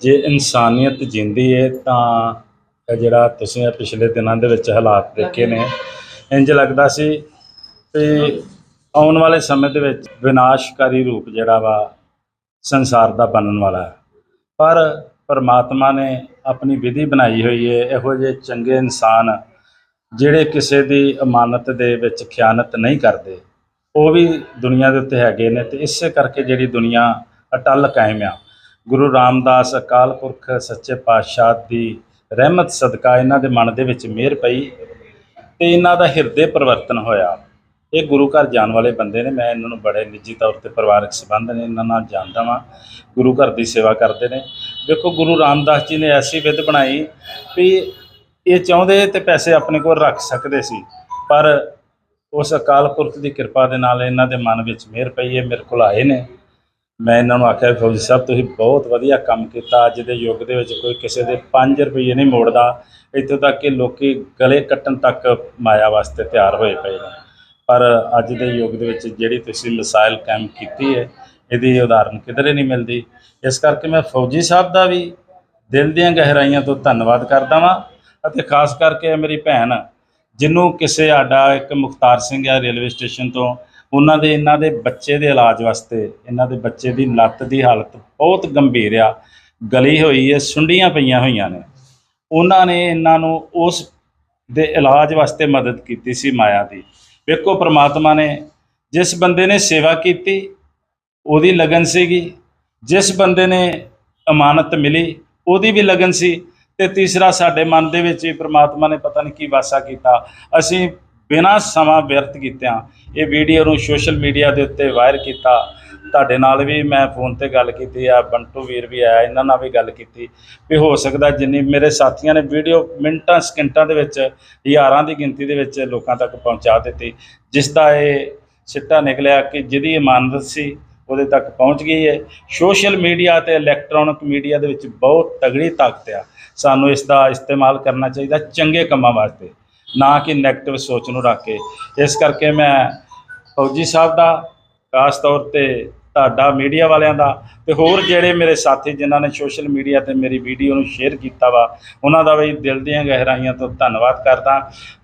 ਜੇ ਇਨਸਾਨੀਅਤ ਜਿੰਦੀ ਹੈ ਤਾਂ ਇਹ ਜਿਹੜਾ ਤੁਸੀਂ ਇਹ ਪਿਛਲੇ ਦਿਨਾਂ ਦੇ ਵਿੱਚ ਹਾਲਾਤ ਦੇਖੇ ਨੇ ਇੰਜ ਲੱਗਦਾ ਸੀ ਤੇ ਆਉਣ ਵਾਲੇ ਸਮੇਂ ਦੇ ਵਿੱਚ ਵਿਨਾਸ਼ਕਾਰੀ ਰੂਪ ਜਿਹੜਾ ਵਾ ਸੰਸਾਰ ਦਾ ਬਣਨ ਵਾਲਾ ਪਰ ਪਰਮਾਤਮਾ ਨੇ ਆਪਣੀ ਵਿਧੀ ਬਣਾਈ ਹੋਈ ਹੈ ਇਹੋ ਜਿਹੇ ਚੰਗੇ ਇਨਸਾਨ ਜਿਹੜੇ ਕਿਸੇ ਦੀ ਅਮਾਨਤ ਦੇ ਵਿੱਚ ਖਿਆਨਤ ਨਹੀਂ ਕਰਦੇ। ਉਹ ਵੀ ਦੁਨੀਆ ਦੇ ਉੱਤੇ ਹੈਗੇ ਨੇ ਤੇ ਇਸੇ ਕਰਕੇ ਜਿਹੜੀ ਦੁਨੀਆ ਅਟਲ ਕਾਇਮ ਆ। ਗੁਰੂ ਰਾਮਦਾਸ ਅਕਾਲ ਪੁਰਖ ਸੱਚੇ ਪਾਤਸ਼ਾਹ ਦੀ ਰਹਿਮਤ ਸਦਕਾ ਇਹਨਾਂ ਦੇ ਮਨ ਦੇ ਵਿੱਚ ਮਿਹਰ ਪਈ ਤੇ ਇਹਨਾਂ ਦਾ ਹਿਰਦੇ ਪਰਿਵਰਤਨ ਹੋਇਆ। ਇਹ ਗੁਰੂ ਘਰ ਜਾਣ ਵਾਲੇ ਬੰਦੇ ਨੇ, ਮੈਂ ਇਹਨਾਂ ਨੂੰ ਬੜੇ ਨਿੱਜੀ ਤੌਰ ਤੇ ਪਰਿਵਾਰਕ ਸੰਬੰਧ ਨੇ, ਇਹਨਾਂ ਨਾਲ ਜਾਣਦਾ ਵਾਂ, ਗੁਰੂ ਘਰ ਦੀ ਸੇਵਾ ਕਰਦੇ ਨੇ। ਦੇਖੋ, ਗੁਰੂ ਰਾਮਦਾਸ ਜੀ ਨੇ ਐਸੀ ਵਿਧ ਬਣਾਈ ਵੀ ਇਹ ਚਾਹੁੰਦੇ ਤੇ ਪੈਸੇ ਆਪਣੇ ਕੋਲ ਰੱਖ ਸਕਦੇ ਸੀ, ਪਰ ਉਸ ਅਕਾਲ ਪੁਰਖ ਦੀ ਕਿਰਪਾ ਦੇ ਨਾਲ ਇਹਨਾਂ ਦੇ ਮਨ ਵਿੱਚ ਮਿਹਰ ਪਈ ਹੈ ਮੇਰੇ ਕੋਲ ਆਏ ਨੇ। ਮੈਂ ਇਹਨਾਂ ਨੂੰ ਆਖਿਆ ਫੌਜੀ ਸਾਹਿਬ, ਤੁਸੀਂ ਬਹੁਤ ਵਧੀਆ ਕੰਮ ਕੀਤਾ। ਅੱਜ ਦੇ ਯੁੱਗ ਦੇ ਵਿੱਚ ਕੋਈ ਕਿਸੇ ਦੇ 5 ਰੁਪਏ ਨਹੀਂ ਮੋੜਦਾ। ਇੱਥੋਂ ਤੱਕ ਕਿ ਲੋਕੀ ਗਲੇ ਕੱਟਣ ਤੱਕ ਮਾਇਆ ਵਾਸਤੇ ਤਿਆਰ ਹੋਏ ਪਏ ਨੇ। ਪਰ ਅੱਜ ਦੇ ਯੁੱਗ ਦੇ ਵਿੱਚ ਜਿਹੜੀ ਤੁਸੀਂ ਮਿਸਾਈਲ ਕਾਇਮ ਕੀਤੀ ਹੈ, ਇਹਦੀ ਉਦਾਹਰਨ ਕਿਧਰੇ ਨਹੀਂ ਮਿਲਦੀ। ਇਸ ਕਰਕੇ ਮੈਂ ਫੌਜੀ ਸਾਹਿਬ ਦਾ ਵੀ ਦਿਲ ਦੀਆਂ ਗਹਿਰਾਈਆਂ ਤੋਂ ਧੰਨਵਾਦ ਕਰਦਾ ਵਾਂ ਅਤੇ ਖਾਸ ਕਰਕੇ ਮੇਰੀ ਭੈਣ, ਜਿਹਨੂੰ ਕਿਸੇ ਸਾਡਾ ਇੱਕ ਮੁਖਤਾਰ ਸਿੰਘ ਆ ਰੇਲਵੇ ਸਟੇਸ਼ਨ ਤੋਂ ਉਹਨਾਂ ਦੇ, ਇਹਨਾਂ ਦੇ ਬੱਚੇ ਦੇ ਇਲਾਜ ਵਾਸਤੇ, ਇਹਨਾਂ ਦੇ ਬੱਚੇ ਦੀ ਲੱਤ ਦੀ ਹਾਲਤ ਬਹੁਤ ਗੰਭੀਰ ਆ। ਗਲੀ ਹੋਈ ਹੈ ਸੁੰਡੀਆਂ ਪਈਆਂ ਹੋਈਆਂ ਨੇ। ਉਹਨਾਂ ਨੇ ਇਹਨਾਂ ਨੂੰ ਉਸ ਦੇ ਇਲਾਜ ਵਾਸਤੇ ਮਦਦ ਕੀਤੀ ਸੀ ਮਾਇਆ ਦੀ। ਵੇਖੋ ਪ੍ਰਮਾਤਮਾ ਨੇ ਜਿਸ ਬੰਦੇ ਨੇ ਸੇਵਾ ਕੀਤੀ, ਉਹਦੀ ਲਗਨ ਸੀਗੀ। ਜਿਸ ਬੰਦੇ ਨੇ ਅਮਾਨਤ ਮਿਲੀ, ਉਹਦੀ ਵੀ ਲਗਨ ਸੀ। ਤੇ ਤੀਸਰਾ ਸਾਡੇ ਮਨ ਦੇ ਵਿੱਚ ਵੀ ਪ੍ਰਮਾਤਮਾ ਨੇ ਪਤਾ ਨਹੀਂ ਕੀ ਵਾਸਾ ਕੀਤਾ। ਅਸੀਂ ਬਿਨਾਂ ਸਮਾਂ ਵਿਅਰਥ ਕੀਤਿਆਂ ਇਹ ਵੀਡੀਓ ਨੂੰ ਸੋਸ਼ਲ ਮੀਡੀਆ ਦੇ ਉੱਤੇ ਵਾਇਰ ਕੀਤਾ। ਤੁਹਾਡੇ ਨਾਲ ਵੀ ਮੈਂ ਫੋਨ ਤੇ ਗੱਲ ਕੀਤੀ, ਆ ਬੰਟੂ ਵੀਰ ਵੀ ਆਇਆ, ਇਹਨਾਂ ਨਾਲ ਵੀ ਗੱਲ ਕੀਤੀ ਵੀ ਹੋ ਸਕਦਾ ਜਿੰਨੀ ਮੇਰੇ ਸਾਥੀਆਂ ਨੇ ਵੀਡੀਓ ਮਿੰਟਾਂ, ਸਕਿੰਟਾਂ ਦੇ ਵਿੱਚ, ਹਜ਼ਾਰਾਂ ਦੀ ਗਿਣਤੀ ਦੇ ਵਿੱਚ ਲੋਕਾਂ ਤੱਕ ਪਹੁੰਚਾ ਦਿੱਤੀ, ਜਿਸ ਦਾ ਇਹ ਸਿੱਟਾ ਨਿਕਲਿਆ ਕਿ ਜਿਹਦੀ ਇਮਾਨਤ ਸੀ ਉਹਦੇ ਤੱਕ ਪਹੁੰਚ ਗਈ ਹੈ। ਸੋਸ਼ਲ ਮੀਡੀਆ ਤੇ ਇਲੈਕਟ੍ਰੋਨਿਕ ਮੀਡੀਆ ਦੇ ਵਿੱਚ ਬਹੁਤ ਤਗੜੀ ਤਾਕਤ ਆ। ਸਾਨੂੰ ਇਸ ਦਾ ਇਸਤੇਮਾਲ ਕਰਨਾ ਚਾਹੀਦਾ, ਚੰਗੇ ਕੰਮਾਂ ਵਾਸਤੇ। ਨਾ ਕਿ 네ਗੇਟਿਵ ਸੋਚ ਨੂੰ ਰੱਖ ਕੇ। ਇਸ ਕਰਕੇ ਮੈਂ ਫੌਜੀ ਸਾਹਿਬ ਦਾ, ਖਾਸ ਤੌਰ ਤੇ ਤੁਹਾਡਾ ਮੀਡੀਆ ਵਾਲਿਆਂ ਦਾ ਤੇ ਹੋਰ ਜਿਹੜੇ ਮੇਰੇ ਸਾਥੀ ਜਿਨ੍ਹਾਂ ਨੇ ਸੋਸ਼ਲ ਮੀਡੀਆ ਤੇ ਮੇਰੀ ਵੀਡੀਓ ਨੂੰ ਸ਼ੇਅਰ ਕੀਤਾ ਵਾ, ਉਹਨਾਂ ਦਾ ਵੀ ਦਿਲ ਦੀਆਂ ਗਹਿਰਾਈਆਂ ਤੋਂ ਧੰਨਵਾਦ ਕਰਦਾ।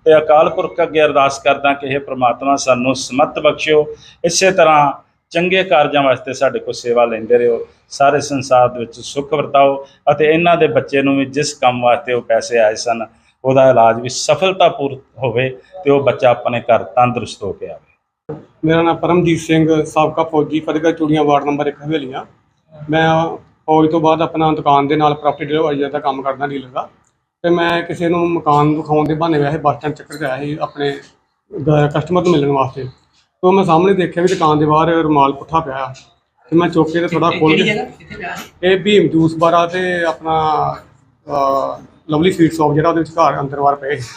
ਤੇ ਅਕਾਲ ਪੁਰਖ ਅੱਗੇ ਅਰਦਾਸ ਕਰਦਾ ਕਿ ਇਹ ਪ੍ਰਮਾਤਮਾ ਸਾਨੂੰ ਸਮਤ ਬਖਸ਼ਿਓ। ਇਸੇ ਤਰ੍ਹਾਂ ਚੰਗੇ ਕਾਰਜਾਂ ਵਾਸਤੇ ਸਾਡੇ ਕੋਲ ਸੇਵਾ ਲੈਂਦੇ ਰਹੋ। ਸਾਰੇ ਸੰਸਾਰ ਦੇ ਵਿੱਚ ਸੁੱਖ ਵਰਤਾਓ ਅਤੇ ਇਹਨਾਂ ਦੇ ਬੱਚੇ ਨੂੰ ਵੀ ਜਿਸ ਕੰਮ ਵਾਸਤੇ ਉਹ ਪੈਸੇ ਆਏ ਸਨ ਉਹਦਾ ਇਲਾਜ ਵੀ ਸਫਲਤਾਪੂਰ ਹੋਵੇ ਤੇ ਉਹ ਬੱਚਾ ਆਪਣੇ ਘਰ ਤੰਦਰੁਸਤ ਹੋ ਕੇ ਆਵੇ। ਮੇਰਾ ਨਾਮ ਪਰਮਜੀਤ ਸਿੰਘ ਸਾਬਕਾ ਫੌਜੀ ਫਤਿਹਗੜ੍ਹ ਚੂੜੀਆਂ ਵਾਰਡ ਨੰਬਰ 1 ਹਵੇਲੀਆਂ। ਮੈਂ ਫੌਜ ਤੋਂ ਬਾਅਦ ਆਪਣਾ ਦੁਕਾਨ ਦੇ ਨਾਲ ਪ੍ਰਾਪਰਟੀ ਡਿਲੀਵਰੀ ਦਾ ਕੰਮ ਕਰਦਾ ਡੀਲਰ ਦਾ। ਤੇ ਮੈਂ ਕਿਸੇ ਨੂੰ ਮਕਾਨ ਦਿਖਾਉਣ ਦੇ ਬਹਾਨੇ ਵੈਸੇ ਬੱਸ ਸਟੈਂਡ ਚੱਕਰ ਆਇਆ ਸੀ ਆਪਣੇ ਕਸਟਮਰ ਨੂੰ ਮਿਲਣ ਵਾਸਤੇ। ਤੋਂ ਮੈਂ ਸਾਹਮਣੇ ਦੇਖਿਆ ਵੀ ਦੁਕਾਨ ਦੇ ਬਾਹਰ ਰੁਮਾਲ ਪੁੱਠਾ ਪਿਆ ਆ। ਤੇ ਮੈਂ ਚੁੱਕ ਕੇ ਤੇ ਥੋੜਾ ਖੋਲ ਕੇ ਇਹ ਭੀਮ ਜੂਸ ਬਾਰਾ ਤੇ ਆਪਣਾ ਲਵਲੀ ਸਵੀਟ ਸ਼ਾਪ ਜਿਹੜਾ ਉਹਦੇ ਵਿੱਚ ਘਰ ਅੰਦਰ ਬਾਹਰ ਪਏ ਸੀ,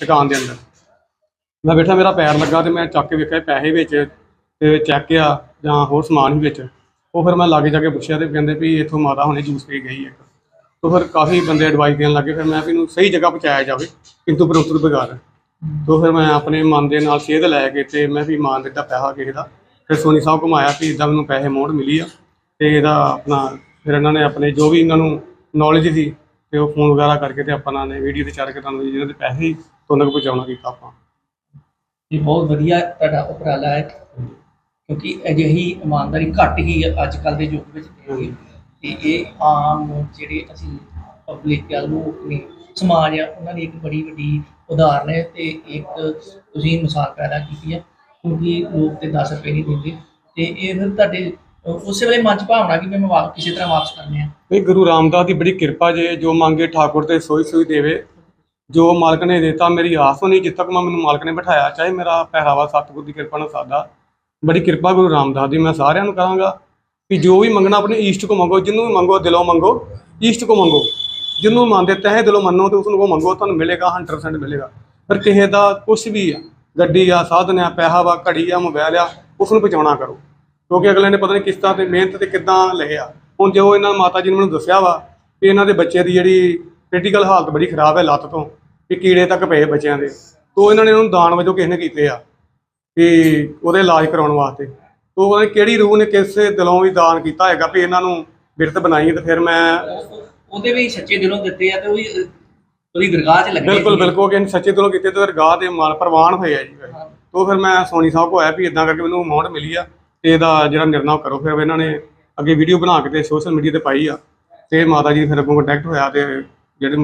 ਦੁਕਾਨ ਦੇ ਅੰਦਰ। ਮੈਂ ਬੈਠਾ ਮੇਰਾ ਪੈਰ ਲੱਗਾ ਤੇ ਮੈਂ ਚੱਕ ਕੇ ਵੇਖਿਆ ਪੈਸੇ ਵਿੱਚ ਤੇ ਚੈੱਕ ਆ ਜਾਂ ਹੋਰ ਸਮਾਨ ਵੀ ਵਿੱਚ। ਉਹ ਫਿਰ ਮੈਂ ਲਾਗੇ ਜਾ ਕੇ ਪੁੱਛਿਆ ਤੇ ਕਹਿੰਦੇ ਵੀ ਇੱਥੋਂ ਮਾਤਾ ਹੁਣੇ ਜੂਸ ਪੀ ਗਈ ਇੱਕ ਤੋਂ ਫਿਰ ਕਾਫੀ ਬੰਦੇ ਐਡਵਾਈਸ ਦੇਣ ਲੱਗੇ ਫਿਰ ਮੈਂ ਵੀ ਇਹਨੂੰ ਸਹੀ ਜਗ੍ਹਾ ਪਹੁੰਚਾਇਆ ਜਾਵੇ ਕਿੰਤੂ ਪਰੰਤੂ ਬਗਾਰ। ਤੋਂ ਫਿਰ ਮੈਂ ਆਪਣੇ ਮਨ ਦੇ ਨਾਲ ਸੇਧ ਲੈ ਕੇ ਤੇ ਮੈਂ ਵੀ ਮਾਨ ਦਿੱਤਾ ਪੈਸਾ ਕਿਸੇ ਦਾ। ਫਿਰ ਸੋਨੀ ਸਾਹਿਬ ਘੁਮਾਇਆ ਵੀ ਇਦਾਂ ਮੈਨੂੰ ਪੈਸੇ ਮੋੜ ਮਿਲੀ ਆ ਤੇ ਇਹਦਾ ਆਪਣਾ ਫਿਰ ਇਹਨਾਂ ਨੇ ਆਪਣੇ ਜੋ ਵੀ ਇਹਨਾਂ ਨੂੰ ਨੌਲੇਜ ਸੀ ਤੇ ਉਹ ਫੋਨ ਵਗੈਰਾ ਕਰਕੇ ਤੇ ਆਪਾਂ ਨੇ ਵੀਡੀਓ ਤੇ ਚਾਰ ਕੇ ਤੁਹਾਨੂੰ ਜਿਹਨਾਂ ਦੇ ਪੈਸੇ ਤੁਹਾਨੂੰ ਪਹੁੰਚਾਉਣਾ ਕੀਤਾ ਆਪਾਂ। ਇਹ ਬਹੁਤ ਵਧੀਆ ਤੁਹਾਡਾ ਉਪਰਾਲਾ ਹੈ ਕਿਉਂਕਿ ਅਜਿਹੀ ਇਮਾਨਦਾਰੀ ਘੱਟ ਹੀ ਅੱਜ ਕੱਲ ਦੇ ਯੁੱਗ ਵਿੱਚ ਤੇ ਇਹ ਆਮ ਜਿਹੜੇ ਅਸੀਂ ਪਬਲਿਕ ਆ ਨੂੰ ਆਪਣੀ ਸਮਾਜ ਆ ਉਹਨਾਂ ਦੀ ਇੱਕ ਬੜੀ ਵੱਡੀ ਉਦਾਹਰਨ ਹੈ ਤੇ ਇੱਕ ਤੁਸੀਂ ਮਿਸਾਲ ਪੈਦਾ ਕੀਤੀ ਹੈ ਕਿਉਂਕਿ ਲੋਕ ਤੇ 10 ਰੁਪਏ ਨਹੀਂ ਦਿੰਦੇ। ਤੇ ਇਹ ਫਿਰ ਤੁਹਾਡੇ ਉਸੇ ਵੇਲੇ ਮਨ ਚ ਭਾਵਨਾ ਕਿ ਮੈਂ ਵਾਪਸ ਕਿਸੇ ਤਰ੍ਹਾਂ ਵਾਪਸ ਕਰਨੇ ਆ। ਇਹ ਗੁਰੂ ਰਾਮਦਾਸ ਦੀ ਬੜੀ ਕਿਰਪਾ ਜੇ, ਜੋ ਮੰਗੇ ਠਾਕੁਰ ਤੇ ਸੋਈ ਸੋਈ ਦੇਵੇ, ਜੋ ਮਾਲਕ ਨੇ ਦਿੱਤਾ, ਮੇਰੀ ਆਸ ਨਹੀਂ ਜਿੱਥੇ ਤੱਕ ਮੈਂ, ਮੈਨੂੰ ਮਾਲਕ ਨੇ ਬਿਠਾਇਆ, ਚਾਹੇ ਮੇਰਾ ਪਹਿਰਾਵਾ ਸਤਿਗੁਰ ਦੀ ਕਿਰਪਾ ਨਾਲ ਸਾਦਾ। ਬੜੀ ਕਿਰਪਾ ਗੁਰੂ ਰਾਮਦਾਸ ਦੀ, ਮੈਂ ਸਾਰਿਆਂ ਨੂੰ ਕਹਾਂਗਾ ਕਿ ਜੋ ਵੀ ਮੰਗਣਾ ਆਪਣੇ ਈਸ਼ਟ ਕੋ ਮੰਗੋ ਜਿਹਨੂੰ ਵੀ ਮੰਗੋ, ਦਿਲੋਂ ਮੰਗੋ, ਈਸ਼ਟ ਕੋ ਮੰਗੋ। ਜਿਹਨੂੰ ਮੰਨਦੇ, ਤਹਿ ਦਿਲੋਂ ਮੰਨੋ ਤੇ ਉਸ ਨੂੰ ਕੋ ਮੰਗੋ, ਤੁਹਾਨੂੰ ਮਿਲੇਗਾ 100% ਮਿਲੇਗਾ। ਪਰ ਕਿਸੇ ਦਾ ਕੁਝ ਵੀ ਆ, ਗੱਡੀ ਆ, ਸਾਧਨ ਆ, ਪੈਸਾ ਵਾ, ਘੜੀ ਆ ਮੋਬਾਈਲ ਆ ਉਸ ਨੂੰ ਬਚਾਉਣਾ ਕਰੋ। ਕਿਉਂਕਿ ਅਗਲੇ ਨੇ ਪਤਾ ਨਹੀਂ ਕਿਸ਼ਤਾਂ ਤੇ ਮਿਹਨਤ ਤੇ ਕਿੱਦਾਂ ਲਏ ਆ ਹੁਣ ਜੋ ਇਹਨਾਂ ਮਾਤਾ ਜੀ ਨੇ ਮੈਨੂੰ ਦੱਸਿਆ ਵਾ ਕਿ ਇਹਨਾਂ ਦੇ ਬੱਚੇ ਦੀ ਜਿਹੜੀ ਕ੍ਰਿਟੀਕਲ ਹਾਲਤ ਬੜੀ ਖਰਾਬ ਹੈ ਲੱਤ ਤੋਂ ਕਿ ਕੀੜੇ ਤੱਕ ਪਏ ਬੱਚਿਆਂ ਦੇ ਤੋਂ ਇਹਨਾਂ ਨੇ ਉਹਨੂੰ ਦਾਨ ਵਜੋਂ ਕਿਸੇ ਨੇ ਕੀਤੇ ਆ ਕਿ ਉਹਦੇ ਇਲਾਜ ਕਰਾਉਣ ਵਾਸਤੇ ਤੋਂ ਪਤਾ ਕਿਹੜੀ ਰੂਹ ਨੇ ਕਿਸੇ ਦਿਲੋਂ ਵੀ ਦਾਨ ਕੀਤਾ ਹੈਗਾ ਵੀ ਇਹਨਾਂ ਨੂੰ ਬਿਰਤ ਬਣਾਈ ਤੇ ਫਿਰ ਮੈਂ ਉਹਦੇ ਵੀ ਸੱਚੇ ਦਿਲੋਂ ਦਿੱਤੇ ਆ ਤੇ ਉਹ ਵੀ ਉਹਦੀ ਦਰਗਾਹ 'ਚ ਲੱਗੇ ਬਿਲਕੁਲ। ਬਿਲਕੁਲ ਕਿ ਸੱਚੇ ਦਿਲੋਂ ਕੀਤੇ ਤੇ ਰਗਾਹ ਦੇ ਮਾਲ ਪ੍ਰਵਾਨ ਹੋਏ ਆ ਜੀ। ਤੋਂ ਫਿਰ ਮੈਂ ਸੋਨੀ ਸਾਹਿਬ ਕੋ ਆਇਆ ਵੀ ਇਦਾਂ ਕਰਕੇ ਮੈਨੂੰ ਅਮਾਉਂਟ ਮਿਲੀ ਆ ਤੇ ਇਹਦਾ ਜਿਹੜਾ ਨਿਰਣਾ ਕਰੋ, ਫਿਰ ਇਹਨਾਂ ਨੇ ਅੱਗੇ ਵੀਡੀਓ ਬਣਾ ਕੇ ਤੇ ਸੋਸ਼ਲ ਮੀਡੀਆ ਤੇ ਪਾਈ ਆ। ਤੇ ਮਾਤਾ ਜੀ ਫਿਰ ਅੱਗੋਂ ਕੰਟੈਕਟ ਹੋਇਆ ਤੇ ਜਿਹੜੇ